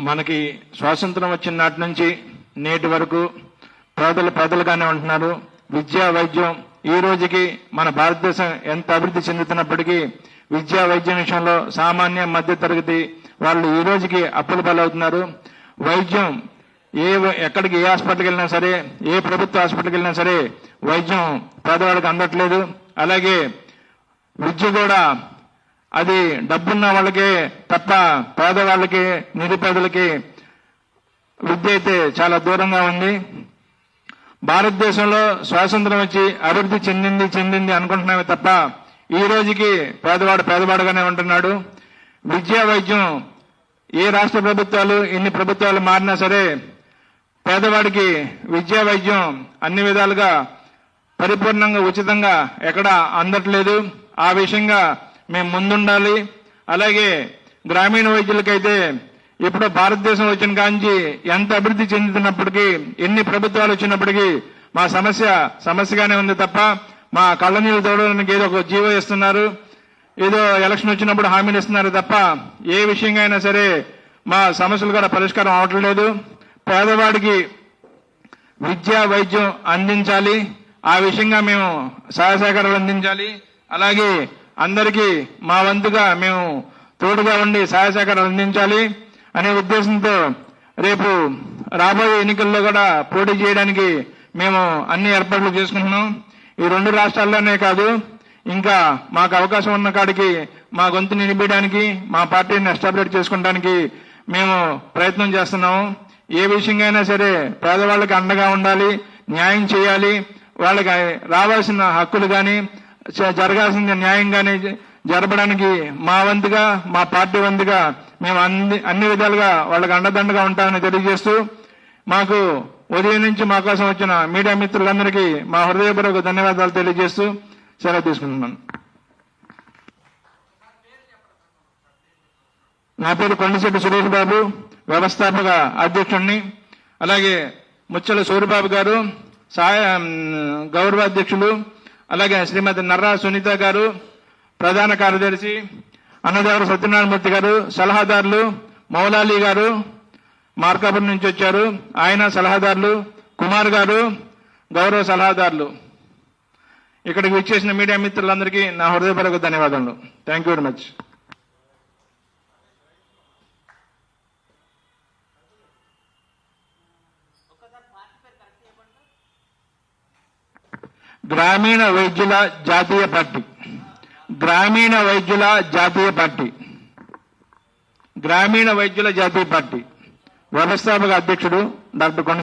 మనకి స్వాతంత్రం వచ్చిన నాటి నుంచి నేటి వరకు పేదలు పేదలుగానే ఉంటున్నారు. విద్యా వైద్యం ఈ రోజుకి మన భారతదేశం ఎంత అభివృద్ధి చెందుతున్నప్పటికీ విద్యా వైద్యం విషయంలో సామాన్య మధ్య తరగతి వాళ్ళు ఈ రోజుకి అప్పుల పాలవుతున్నారు. వైద్యం ఏ ఎక్కడికి ఏ హాస్పిటల్కి వెళ్ళినా సరే ఏ ప్రభుత్వ హాస్పిటల్కి వెళ్ళినా సరే వైద్యం పేదవాడికి అందట్లేదు. అలాగే విద్య కూడా అది డబ్బున్న వాళ్ళకే తప్ప పేదవాళ్ళకి నిరుపేదలకి విద్య అయితే చాలా దూరంగా ఉంది. భారతదేశంలో స్వాతంత్రం వచ్చి అభివృద్ధి చెందింది చెందింది అనుకుంటున్నామే తప్ప ఈ రోజుకి పేదవాడు పేదవాడుగానే ఉంటున్నాడు. విద్యా వైద్యం ఏ రాష్ట్ర ప్రభుత్వాలు ఎన్ని ప్రభుత్వాలు మారినా సరే పేదవాడికి విద్యా వైద్యం అన్ని విధాలుగా పరిపూర్ణంగా ఉచితంగా ఎక్కడా అందట్లేదు. ఆ విషయంగా మేము ముందుండాలి. అలాగే గ్రామీణ వైద్యులకైతే ఇప్పుడు భారతదేశం వచ్చిన కాంచి ఎంత అభివృద్ధి చెందుతున్నప్పటికీ ఎన్ని ప్రభుత్వాలు వచ్చినప్పటికీ మా సమస్య సమస్యగానే ఉంది తప్ప మా కళ్ళ నీళ్ళు తోడడానికి ఏదో ఒక జీవో ఇస్తున్నారు. ఏదో ఎలక్షన్ వచ్చినప్పుడు హామీలు ఇస్తున్నారు తప్ప ఏ విషయంగా అయినా సరే మా సమస్యలు కూడా పరిష్కారం అవట్లేదు పేదవాడికి విద్య వైద్యం అందించాలి. ఆ విషయంగా మేము సహాయ సహకారాలు అందించాలి. అలాగే అందరికీ మా వంతుగా మేము తోడుగా ఉండి సహాయ సహకారం అందించాలి అనే ఉద్దేశంతో రేపు రాబోయే ఎన్నికల్లో కూడా పోటీ చేయడానికి మేము అన్ని ఏర్పాట్లు చేసుకుంటున్నాం. ఈ రెండు రాష్ట్రాల్లోనే కాదు ఇంకా మాకు అవకాశం ఉన్న కాడికి మా గొంతు నిలిపేయడానికి మా పార్టీని ఎస్టాబ్లిష్ చేసుకోవడానికి మేము ప్రయత్నం చేస్తున్నాము. ఏ విషయంగా అయినా సరే పేదవాళ్ళకి అండగా ఉండాలి న్యాయం చేయాలి వాళ్ళకి రావాల్సిన హక్కులు కానీ జరగాల్సింది న్యాయంగానే జరపడానికి మా వంతుగా మా పార్టీ వంతుగా మేము అన్ని అన్ని విధాలుగా వాళ్ళకి అండదండగా ఉంటామని తెలియజేస్తూ మాకు ఉదయం నుంచి మా కోసం వచ్చిన మీడియా మిత్రులందరికీ మా హృదయపూర్వక ధన్యవాదాలు తెలియజేస్తూ సెలవు తీసుకుంటున్నాను. నా పేరు కొండశెట్టి సురేష్ బాబు వ్యవస్థాపక అధ్యక్షుడిని అలాగే ముచ్చల సూరిబాబు గారు సహాయ గౌరవ అధ్యక్షులు అలాగే శ్రీమతి నర్రా సునీత గారు ప్రధాన కార్యదర్శి అన్నదేవర సత్యనారాయణమూర్తి గారు సలహాదారులు మౌలాలి గారు మార్కాపురం నుంచి వచ్చారు. ఆయన సలహాదారులు కుమార్ గారు గౌరవ సలహాదారులు. ఇక్కడికి విచ్చేసిన మీడియా మిత్రులందరికీ నా హృదయపూర్వక ధన్యవాదాలు థ్యాంక్ యూ వెరీ మచ్ గ్రామీణ వైద్యుల జాతీయ పార్టీ. గ్రామీణ వైద్యుల జాతీయ పార్టీ. గ్రామీణ వైద్యుల జాతీయ పార్టీ. వ్యవస్థాపక అధ్యక్షుడు డాక్టర్ కొండ